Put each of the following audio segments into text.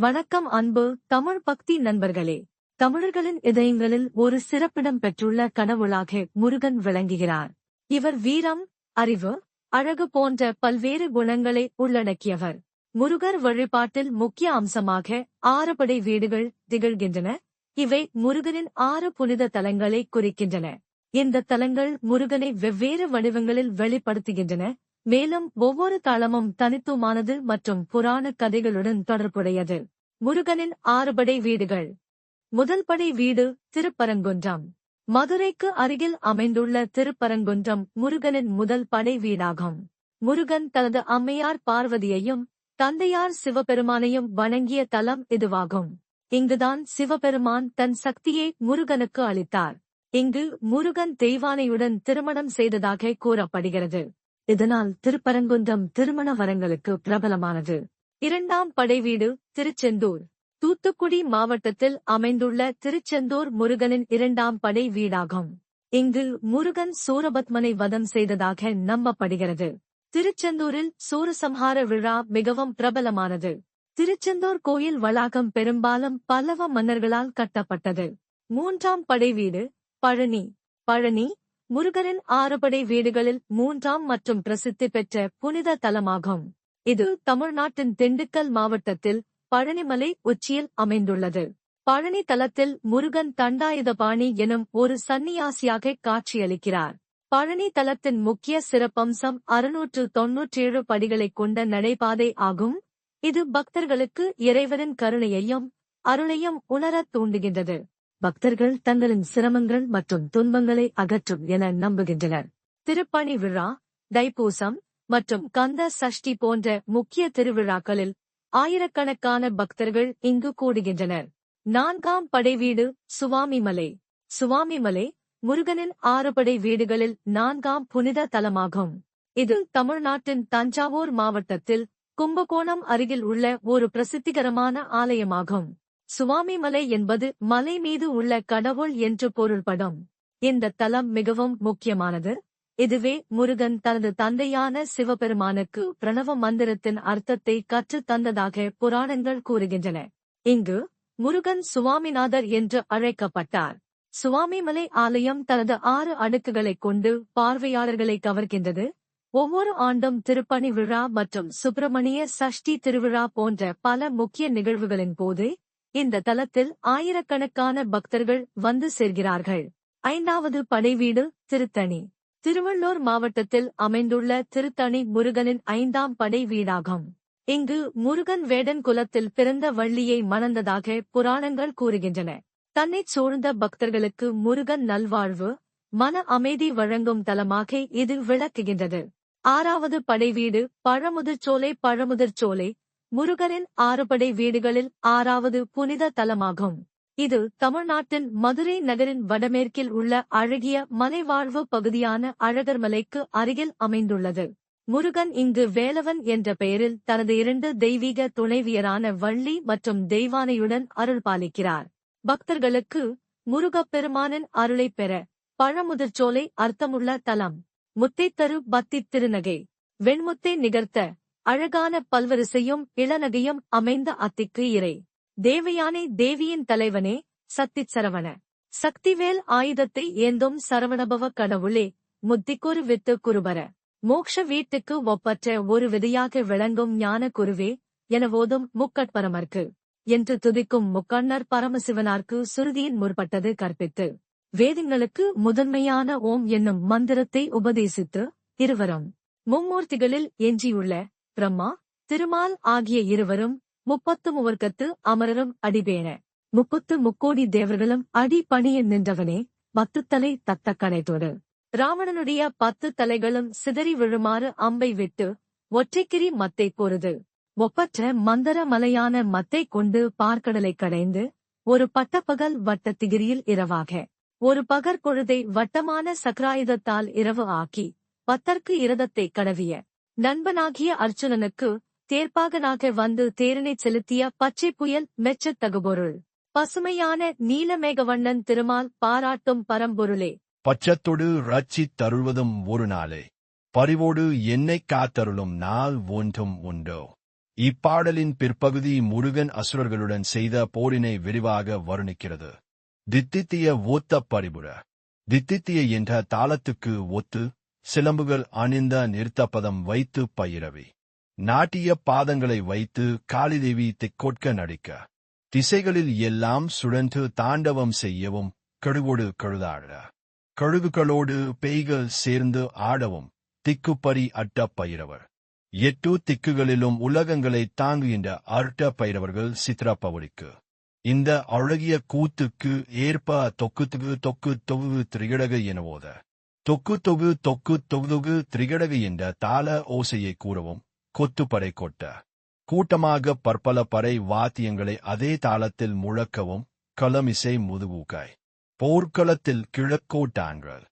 வணக்கம் அன்பு தமிழ் பக்தி நண்பர்களே. தமிழர்களின் இதயங்களில் ஒரு சிறப்பிடம் பெற்றுள்ள கடவுளாக முருகன் விளங்குகிறார். இவர் வீரம் அறிவு அழகு போன்ற பல்வேறு குணங்களை உள்ளடக்கியவர். முருகர் வழிபாட்டில் முக்கிய அம்சமாக ஆறுபடை வீடுகள் திகழ்கின்றன. இவை முருகனின் ஆறு புனித தலங்களை குறிக்கின்றன. இந்த தலங்கள் முருகனை வெவ்வேறு வடிவங்களில் வெளிப்படுத்துகின்றன. மேலும் ஒவ்வொரு தளமும் தனித்துவமானது மற்றும் புராண கதைகளுடன் தொடர்புடையது. முருகனின் ஆறுபடை வீடுகள். முதல் படை வீடு திருப்பரங்குன்றம். மதுரைக்கு அருகில் அமைந்துள்ள திருப்பரங்குன்றம் முருகனின் முதல் படை வீடாகும். முருகன் தனது அம்மையார் பார்வதியையும் தந்தையார் சிவபெருமானையும் வணங்கிய தலம் இதுவாகும். இங்குதான் சிவபெருமான் தன் சக்தியை முருகனுக்கு அளித்தார். இங்கு முருகன் தெய்வானையுடன் திருமணம் செய்ததாக கூறப்படுகிறது. இதனால் திருப்பரங்குன்றம் திருமண வரங்களுக்கு பிரபலமானது. இரண்டாம் படைவீடு திருச்செந்தூர். தூத்துக்குடி மாவட்டத்தில் அமைந்துள்ள திருச்செந்தூர் முருகனின் இரண்டாம் படை வீடாகும். இங்கு முருகன் சூரபத்மனை வதம் செய்ததாக நம்பப்படுகிறது. திருச்செந்தூரில் சூரசம்ஹார விழா மிகவும் பிரபலமானது. திருச்செந்தூர் கோயில் வளாகம் பெரும்பாலும் பல்லவ மன்னர்களால் கட்டப்பட்டது. மூன்றாம் படைவீடு பழனி. பழனி முருகனின் ஆறுபடை வீடுகளில் மூன்றாம் மற்றும் பிரசித்தி பெற்ற புனித தலமாகும். இது தமிழ்நாட்டின் திண்டுக்கல் மாவட்டத்தில் பழனிமலை உச்சியில் அமைந்துள்ளது. பழனி தலத்தில் முருகன் தண்டாயுதபாணி எனும் ஒரு சன்னியாசியாக காட்சியளிக்கிறார். பழனி தலத்தின் முக்கிய சிறப்பம்சம் அறுநூற்று தொன்னூற்றேழு படிகளைக் கொண்ட நடைபாதை ஆகும். இது பக்தர்களுக்கு இறைவனின் கருணையையும் அருளையும் உணரத் தூண்டுகின்றது. பக்தர்கள் தங்களின் சிரமங்கள் மற்றும் துன்பங்களை அகற்றும் என நம்புகின்றனர். திருப்பணி விழா தைப்பூசம் மற்றும் கந்த சஷ்டி போன்ற முக்கிய திருவிழாக்களில் ஆயிரக்கணக்கான பக்தர்கள் இங்கு கூடுகின்றனர். நான்காம் படைவீடு சுவாமிமலை. சுவாமிமலை முருகனின் ஆறுபடை வீடுகளில் நான்காம் புனித தலமாகும். இது தமிழ்நாட்டின் தஞ்சாவூர் மாவட்டத்தில் கும்பகோணம் அருகில் உள்ள ஒரு பிரசித்திகரமான ஆலயமாகும். சுவாமிமலை என்பது மலை மீது உள்ள கடவுள் என்று பொருள்படும். இந்த தலம் மிகவும் முக்கியமானது. இதுவே முருகன் தனது தந்தையான சிவபெருமானுக்கு பிரணவ மந்திரத்தின் அர்த்தத்தை கற்றுத் தந்ததாக புராணங்கள் கூறுகின்றன. இங்கு முருகன் சுவாமிநாதர் என்று அழைக்கப்பட்டார். சுவாமிமலை ஆலயம் தனது ஆறு அடுக்குகளைக் கொண்டு பார்வையாளர்களை கவர்கின்றது. ஒவ்வொரு ஆண்டும் திருப்பணி விழா மற்றும் சுப்பிரமணிய சஷ்டி திருவிழா போன்ற பல முக்கிய நிகழ்வுகளின் போது இந்த தலத்தில் ஆயிரக்கணக்கான பக்தர்கள் வந்து சேர்கிறார்கள். ஐந்தாவது படைவீடு திருத்தணி. திருவள்ளூர் மாவட்டத்தில் அமைந்துள்ள திருத்தணி முருகனின் ஐந்தாம் படை வீடாகும். இங்கு முருகன் வேடன் குலத்தில் பிறந்த வள்ளியை மணந்ததாக புராணங்கள் கூறுகின்றன. தன்னைச் சூழ்ந்த பக்தர்களுக்கு முருகன் நல்வாழ்வு மன அமைதி வழங்கும் தலமாக இது விளக்குகின்றது. ஆறாவது படைவீடு பழமுதிர்ச்சோலை பழமுதிர்ச்சோலை முருகனின் ஆறுபடை வீடுகளில் ஆறாவது புனித தலமாகும். இது தமிழ்நாட்டின் மதுரை நகரின் வடமேற்கில் உள்ள அழகிய மலைவாழ்வு பகுதியான அழகர்மலைக்கு அருகில் அமைந்துள்ளது. முருகன் இங்கு வேலவன் என்ற பெயரில் தனது இரண்டு தெய்வீக துணைவியரான வள்ளி மற்றும் தெய்வானையுடன் அருள் பாலிக்கிறார். பக்தர்களுக்கு முருகப்பெருமானின் அருளைப் பெற பழமுதிர்ச்சோலை அர்த்தமுள்ள தலம் முத்தைத்தரு பத்தி திருநகை வெண்முத்தை நிகர்த்த அழகான பல்வரிசையும் இளநகையும் அமைந்த அத்திக்கு இறை. தேவயானை தேவியின் தலைவனே சக்தி சரவண. சக்திவேல் ஆயுதத்தை ஏந்தும் சரவணபவ கடவுளே முத்திக்குரு வித்து குருபர. மோக்ஷ வீட்டுக்கு ஒப்பற்ற ஒரு விதையாக விளங்கும் ஞான குருவே எனவோதும் முக்கட்பரமர்க்கு என்று துதிக்கும் முக்கண்ணர் பரமசிவனார்க்கு சுருதியின் முற்பட்டது கற்பித்து. வேதங்களுக்கு முதன்மையான ஓம் என்னும் மந்திரத்தை உபதேசித்து இருவரும். மும்மூர்த்திகளில் எஞ்சியுள்ள பிரம்மா திருமால் ஆகிய இருவரும் முப்பத்து முவர்க்கத்து அமரரும் அடிபேண முப்பத்து முக்கோடி தேவர்களும் அடி பணிய நின்றவனே பத்துத்தலை தத்த கனைத்தோடு ராவணனுடைய பத்து தலைகளும் சிதறி விழுமாறு அம்பை விட்டு ஒற்றைக்கிரி மத்தை போறது. ஒப்பற்ற மந்தர மலையான மத்தை கொண்டு பார்க்கடலை கடைந்து ஒரு பட்டப்பகல் வட்டத்திகிரியில் இரவாக. ஒரு பகற்பொழுதை வட்டமான சக்ராயுதத்தால் இரவு ஆக்கி பத்தற்கு இரதத்தை கடவிய. நண்பனாகிய அர்ஜுனனுக்கு தேர்ப்பாகனாக வந்து தேரினை செலுத்திய பச்சை புயல் மெச்சத் தகுபொருள். பசுமையான நீலமேகவண்ணன் திருமால் பாராட்டும் பரம்பொருளே. பச்சத்தொடு ரச்சி தருள்வதும் ஒரு நாளே. பரிவோடு என்னை காத்தருளும் நாள் ஒன்றும் உண்டோ? இப்பாடலின் பிற்பகுதி முருகன் அசுரர்களுடன் செய்த போரினை விரிவாக வர்ணிக்கிறது. தித்தித்திய ஓத்த பரிபுர. தித்தித்திய என்ற தாளத்துக்கு ஒத்து சிலம்புகள் அணிந்த நிறுத்தப்பதம் வைத்து பயிரவி. நாட்டிய பாதங்களை வைத்து காளிதேவி திக்கொட்க நடிக்க. திசைகளில் எல்லாம் சுழன்று தாண்டவம் செய்யவும் கழுவோடு கழுதாட கழுகுகளோடு பேய்கள் சேர்ந்து ஆடவும் திக்குப்பறி அட்ட பயிரவர். எட்டு திக்குகளிலும் உலகங்களை தாங்குகின்ற அர்ட்ட பயிரவர்கள் சித்திரப்பவடிக்கு இந்த அழகிய கூத்துக்கு ஏற்ப தொக்குத்துக்கு தொக்கு தொகு திரிகடகு எனவோத தொக்கு தொகு தொக்கு தொகுதுகு திரிகடகு என்ற தாள ஓசையை கூறவும். கொத்துப்படை கொட்ட. கூட்டமாக பற்பல பறை வாத்தியங்களை அதே தாளத்தில் முழக்கவும். களமிசை முதுகூக்காய் போர்க்களத்தில் கிழக்கோட்டான்கள்.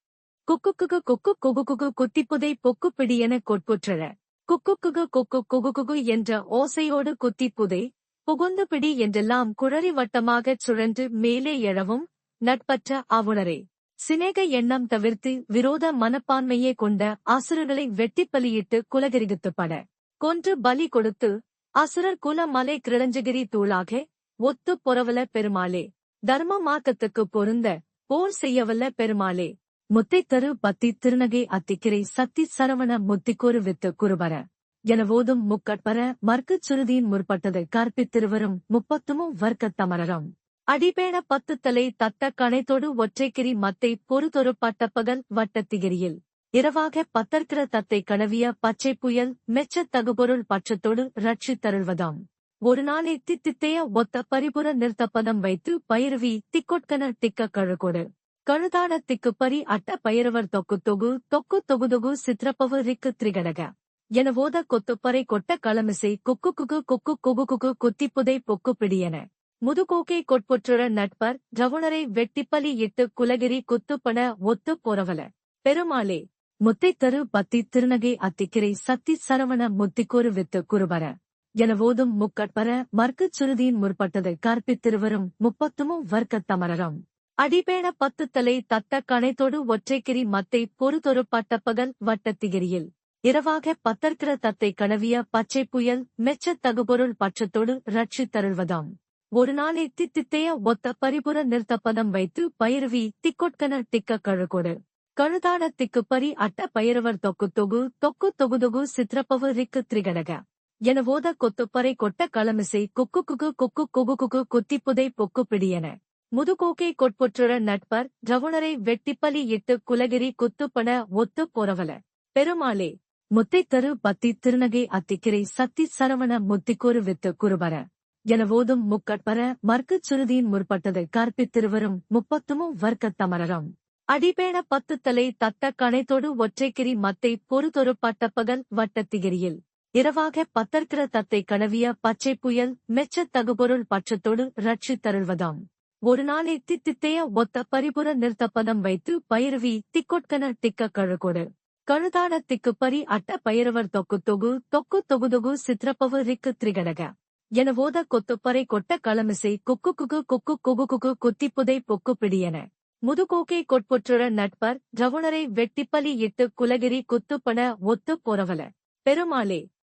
குக்குக்குகு குக்கு புதை குத்திப்புதை பொக்குப்பிடி என கொட்புற்றழ குக்குக்குகு குக்கு குகுகுகு என்ற ஓசையோடு குத்திப்புதை. புகுந்து பிடி என்றெல்லாம் குழறி வட்டமாகச் சுழன்று மேலே எழவும். நட்பற்ற அவுணரே சிநேக எண்ணம் தவிர்த்து விரோத மனப்பான்மையே கொண்ட அசுரர்களை வெட்டிப் பலியிட்டு குலகிரிகுத்துப்பட. கொன்று பலி கொடுத்து அசுரர் குல மலை தூளாக ஒத்து பொறவல பெருமாளே. தர்ம மார்க்கத்துக்கு பொருந்த போர் செய்யவல்ல பெருமாளே. முத்தை தரு பத்தி திருநகை அத்திக்கிரை சத்தி சரவண முத்திக்கோரு வித்து குருபர. எனவோதும் முக்கட்பர மர்க்குச் சுருதியின் முற்பட்டது கற்பித்திருவரும் முப்பத்துமும் வர்க்கத் தமரரம் அடிபேண பத்து தலை தத்த கணைத்தொடு ஒற்றைக்கிரி மத்தை பொறுதொரு பட்டப்பகல் வட்டத்திகிரியில். இரவாக பத்தற்கிற தத்தை கனவிய பச்சை புயல் மெச்சத் தகுபொருள் பட்சத்தோடு ரட்சித் தருள்வதாம். ஒரு நாளை தித்தித்தைய ஒத்த பரிபுற நிறுத்தப்பதம் வைத்து பயிர்வி திக்கொட்கன திக்க கழுகொடு. கழுதாட திக்குப்பரி அட்ட பயிரவர் தொக்கு தொகு தொக்கு தொகுதொகு சித்திரப்பவு ரிக்கு திரிகடக. என ஓத கொத்துப்பறை கொட்ட களமிசை குக்கு குகு குக்கு குகு குகு குத்திப்புதை பொக்கு பிடியன. முதுகோக்கை கொட்புற்றுற நட்பர் ரவுணரை வெட்டிப்பலி இட்டு குலகிரி குத்துப்பன ஒத்து போறவல. பெருமாளே முத்தை தரு பத்தி திருநகை அத்திக்கிரை சத்தி சரவண முத்திக்கோரு வித்து குருபர எனவோதும் முக்கட்பர மர்க்குச் சுருதியின் முற்பட்டது கற்பித்திருவரும் முப்பத்துமும் வர்க்கத் தமரரம். அடிபேண பத்து தலை தத்த கணைத்தொடு ஒற்றைக்கிரி மத்தை பொறுதொரு பட்டப்பகல் வட்டத்திகிரியில். இரவாக பத்தர்க்கிற தத்தை கனவிய பச்சை புயல் மெச்சத் தகுபொருள் பட்சத்தோடு ரட்சித் தருள்வதாம் ஒரு நாளை தித்தித்தைய ஒத்த பரிபுர நிறுத்தப்பதம் வைத்து பயிர்வி திக்கொட்கன திக்க கழுகொடு. கழுதாட திக்குப்பரி அட்ட பயிரவர் தொக்கு தொகு தொக்கு தொகுதொகு சித்திரப்பவு ரிக்கு திரிகடக. என ஓத கொத்துப்பறை கொட்ட களமிசை குக்கு குகு குக்கு குகு குகு குத்திப்புதை பொக்கு பிடியன. முதுகோக்கை கொட்புற்றுற நட்பர் ரவுணரை வெட்டிப்பலி இட்டு குலகிரி குத்துப்பன ஒத்து போறவல. பெருமாளே முத்தை தரு பத்தி திருநகை அத்திக்கிரை சத்தி சரவண முத்திக்கோரு வித்து குருபர எனவோதும் முக்கட்பர மர்க்குச் சுருதியின் முற்பட்டது கற்பித்திருவரும் முப்பத்துமும் வர்க்கத் தமரரம் அடிபேண பத்து தலை தத்த கணைத்தொடு ஒற்றைக்கிரி மத்தை பொறுதொரு பட்டப்பகல் வட்டத்திகிரியில். இரவாக பத்தற்கிற தத்தை கனவிய பச்சை புயல் மெச்சத் தகுபொருள் பட்சத்தோடு ரட்சித் தருள்வதாம். ஒரு நாளை தித்தித்தைய ஒத்த பரிபுற நிறுத்தப்பதம் வைத்து பயிர்வி திக்கொட்கன திக்க கழுகொடு. கழுதாட திக்குப்பரி அட்ட பயிரவர் தொக்கு தொகு தொக்கு தொகுதொகு சித்திரப்பவு ரிக்கு திரிகடக. என ஓத கொத்துப்பறை கொட்ட களமிசை குக்கு குகு குக்கு குகு குகு குத்திப்புதை பொக்கு பிடியன. முதுகோக்கை கொட்புற்றுற நட்பர் ரவுணரை வெட்டிப்பலி இட்டு குலகிரி குத்துப்பன ஒத்துப் பொறவல பெருமாளே